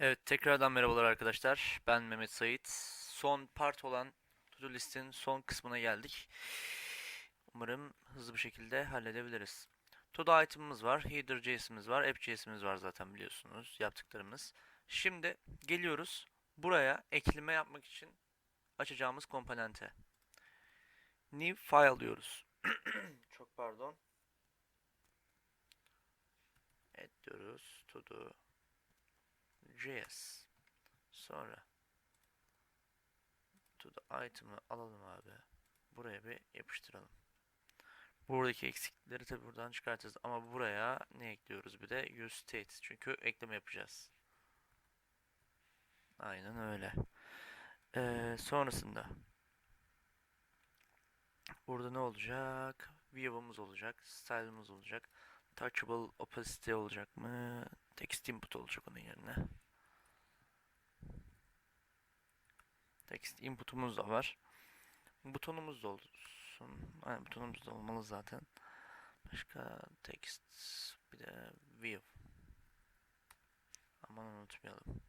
Evet, tekrardan merhabalar arkadaşlar. Ben Mehmet Sait. Son part olan to-do listin son kısmına geldik. Umarım hızlı bir şekilde halledebiliriz. To-do item'ımız var, header.js'imiz var, app.js'imiz var zaten biliyorsunuz yaptıklarımız. Şimdi geliyoruz buraya ekleme yapmak için açacağımız komponente. New file diyoruz. Çok pardon. Evet diyoruz. To-do JS. Sonra to the item'ı alalım abi. Buraya bir yapıştıralım. Buradaki eksiklikleri tabi buradan çıkartacağız ama buraya ne ekliyoruz bir de use state çünkü ekleme yapacağız. Aynen öyle. Ee, sonrasında burada ne olacak? View'umuz olacak, style'ımız olacak. Touchable opacity olacak mı? Text input olacak onun yerine. Text input'umuz da var. Butonumuz da olsun. Aynen butonumuz da olmalı zaten. Başka text bir de view. Aman unutmayalım.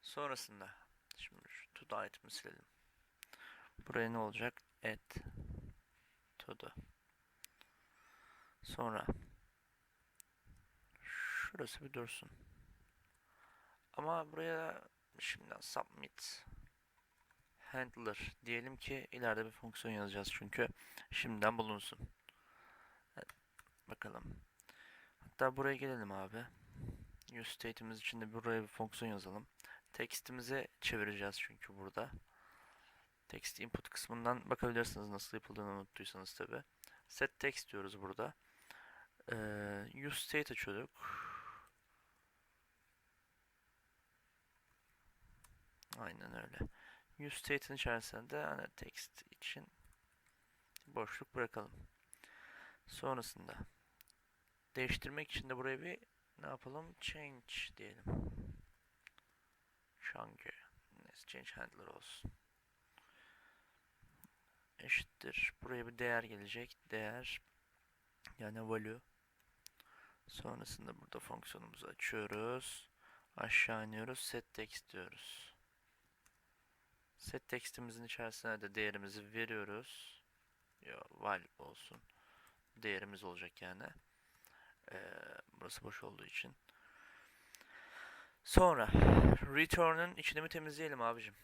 Sonrasında şimdi şu to the item'ı silelim. Buraya ne olacak? Add to the. Sonra şurası bir dursun. Ama buraya şimdiden submit handler diyelim ki ileride bir fonksiyon yazacağız çünkü şimdiden bulunsun. Evet, bakalım. Hatta buraya gelelim abi. Use state'imiz için de buraya bir fonksiyon yazalım. Text'imizi çevireceğiz çünkü burada. Text input kısmından bakabilirsiniz nasıl yapıldığını unuttuysanız tabi. Set text diyoruz burada. Ee, use state açıyorduk. Aynen öyle. Use state'in içerisinde de hani text için boşluk bırakalım. Sonrasında değiştirmek için de buraya bir ne yapalım? Change diyelim. Change. Neyse change handler olsun. Eşittir. Buraya bir değer gelecek. Değer yani value. Sonrasında burada fonksiyonumuzu açıyoruz. Aşağı iniyoruz. Set text diyoruz. Set textimizin içerisine de değerimizi veriyoruz. Ya val olsun. Değerimiz olacak yani. Ee, burası boş olduğu için. Sonra return'un içini mi temizleyelim abicim?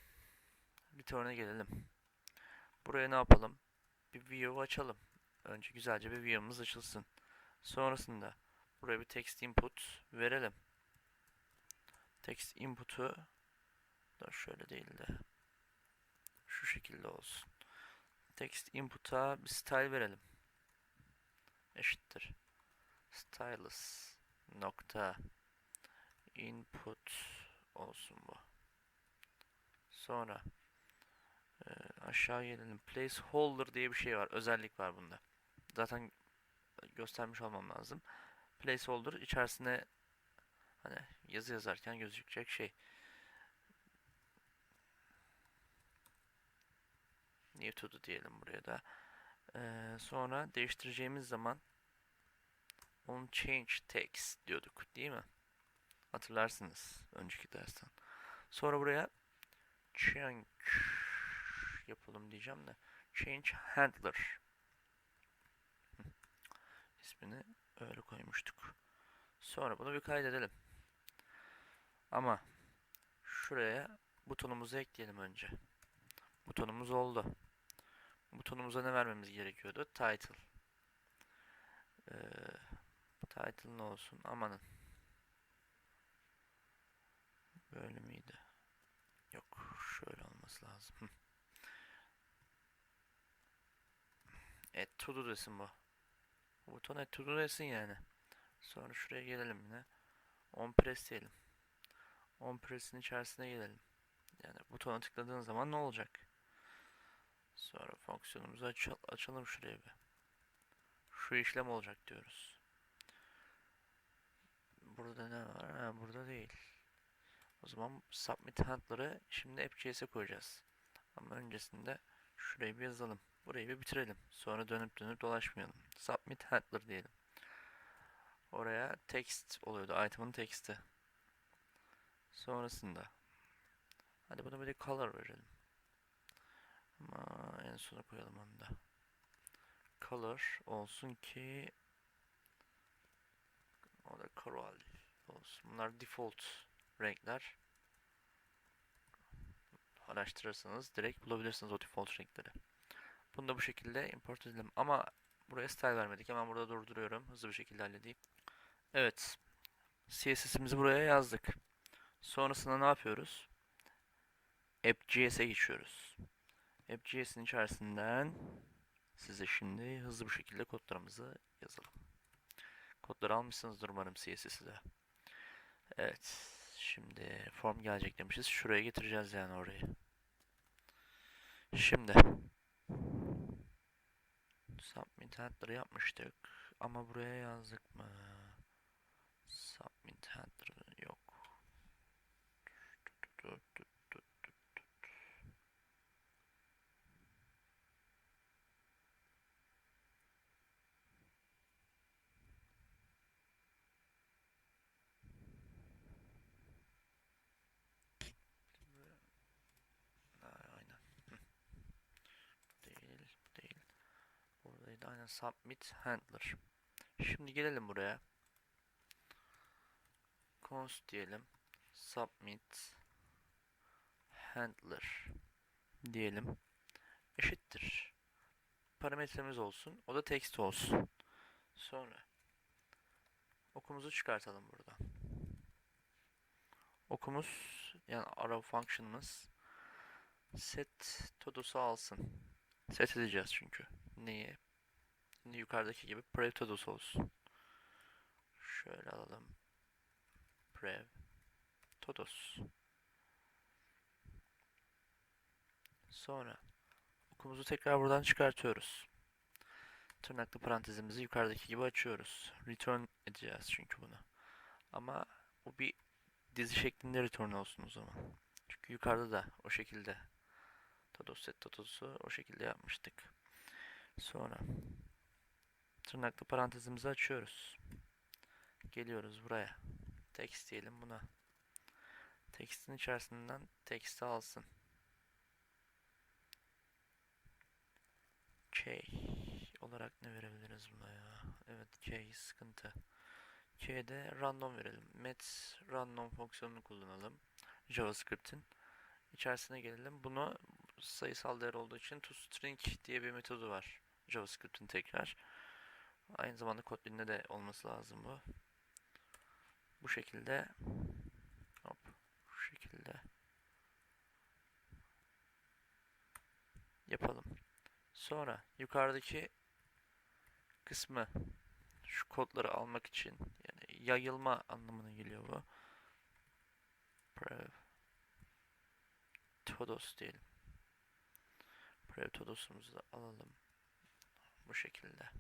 Return'a gelelim. Buraya ne yapalım? Bir view açalım. Önce güzelce bir view'ımız açılsın. Sonrasında buraya bir text input verelim. Text input'u da şöyle değil de şekilde olsun. Text input'a bir style verelim. Eşittir. Stylus nokta input olsun bu. Sonra e, aşağı gelelim. Placeholder diye bir şey var. Özellik var bunda. Zaten göstermiş olmam lazım. Placeholder içerisine hani yazı yazarken gözükecek şey. New to diyelim buraya da. Ee, sonra değiştireceğimiz zaman on change text diyorduk değil mi? Hatırlarsınız önceki dersten. Sonra buraya change yapalım diyeceğim de change handler ismini öyle koymuştuk. Sonra bunu bir kaydedelim. Ama şuraya butonumuzu ekleyelim önce. Butonumuz oldu. Butonumuza ne vermemiz gerekiyordu? Title. Ee, title ne olsun? Amanın. Böyle miydi? Yok. Şöyle olması lazım. Et to do desin bu. Buton et to do desin yani. Sonra şuraya gelelim yine. On press diyelim. On press'in içerisine gelelim. Yani butona tıkladığın zaman ne olacak? Sonra fonksiyonumuzu aç açalım şuraya bir. Şu işlem olacak diyoruz. Burada ne var? Ha, burada değil. O zaman submit handler'ı şimdi app.js'e koyacağız. Ama öncesinde şurayı bir yazalım. Burayı bir bitirelim. Sonra dönüp dönüp dolaşmayalım. Submit handler diyelim. Oraya text oluyordu. Item'ın text'i. Sonrasında hadi buna bir de color verelim. Ama en sona koyalım onu da. Color olsun ki o da coral olsun. Bunlar default renkler. Araştırırsanız direkt bulabilirsiniz o default renkleri. Bunu da bu şekilde import edelim. Ama buraya style vermedik. Hemen burada durduruyorum. Hızlı bir şekilde halledeyim. Evet. CSS'imizi buraya yazdık. Sonrasında ne yapıyoruz? App.js'e geçiyoruz. App.js'in içerisinden size şimdi hızlı bir şekilde kodlarımızı yazalım. Kodları almışsınızdır umarım CSS'i de. Evet. Şimdi form gelecek demişiz. Şuraya getireceğiz yani orayı. Şimdi submit header'ı yapmıştık. Ama buraya yazdık mı? Submit header yok. Ha, aynen. Hı. Değil, değil. Buradaydı aynen submit handler. Şimdi gelelim buraya. const diyelim. Submit handler diyelim. Eşittir. Parametremiz olsun. O da text olsun. Sonra okumuzu çıkartalım buradan. Okumuz yani arrow function'ımız set todosu alsın. Set edeceğiz çünkü. Neyi? Yukarıdaki gibi prev todosu olsun. Şöyle alalım. Prev todos. Sonra okumuzu tekrar buradan çıkartıyoruz. Tırnaklı parantezimizi yukarıdaki gibi açıyoruz. Return edeceğiz çünkü bunu. Ama bu bir dizi şeklinde return olsun o zaman. Çünkü yukarıda da o şekilde Todos set todosu o şekilde yapmıştık. Sonra tırnaklı parantezimizi açıyoruz. Geliyoruz buraya. Text diyelim buna. Text'in içerisinden text'i alsın. K olarak ne verebiliriz buna ya? Evet K sıkıntı. K'de random verelim. Met random fonksiyonunu kullanalım. JavaScript'in içerisine gelelim. Bunu sayısal değer olduğu için toString diye bir metodu var. JavaScript'in tekrar. Aynı zamanda Kotlin'de de olması lazım bu. Bu şekilde hop bu şekilde yapalım. Sonra yukarıdaki kısmı şu kodları almak için yani yayılma anlamına geliyor bu. Prev todos diyelim. Prev todosumuzu da alalım. Bu şekilde.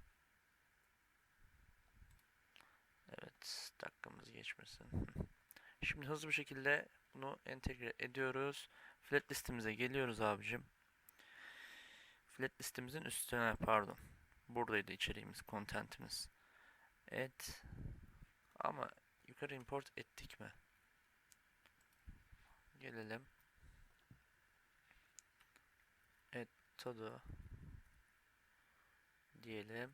Evet, dakikamız geçmesin. Şimdi hızlı bir şekilde bunu entegre ediyoruz. Flat listemize geliyoruz abicim. Flat listemizin üstüne pardon. Buradaydı içeriğimiz, contentimiz. Et. Ama yukarı import ettik mi? Gelelim. Et todo diyelim.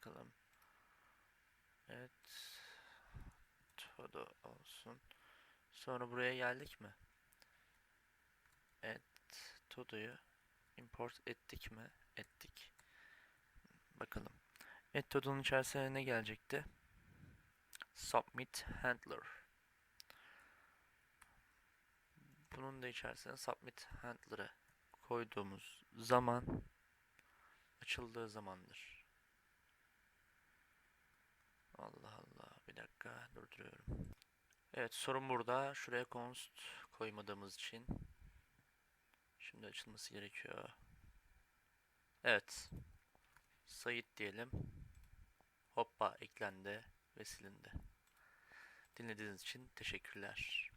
Bakalım. Evet. Todo olsun. Sonra buraya geldik mi? Evet. Todo'yu import ettik mi? Ettik. Bakalım. Evet Todo'nun içerisine ne gelecekti? Submit handler. Bunun da içerisine submit handler'ı koyduğumuz zaman açıldığı zamandır. Allah Allah. Bir dakika durduruyorum. Evet sorun burada. Şuraya const koymadığımız için. Şimdi açılması gerekiyor. Evet. Sayit diyelim. Hoppa eklendi ve silindi. Dinlediğiniz için teşekkürler.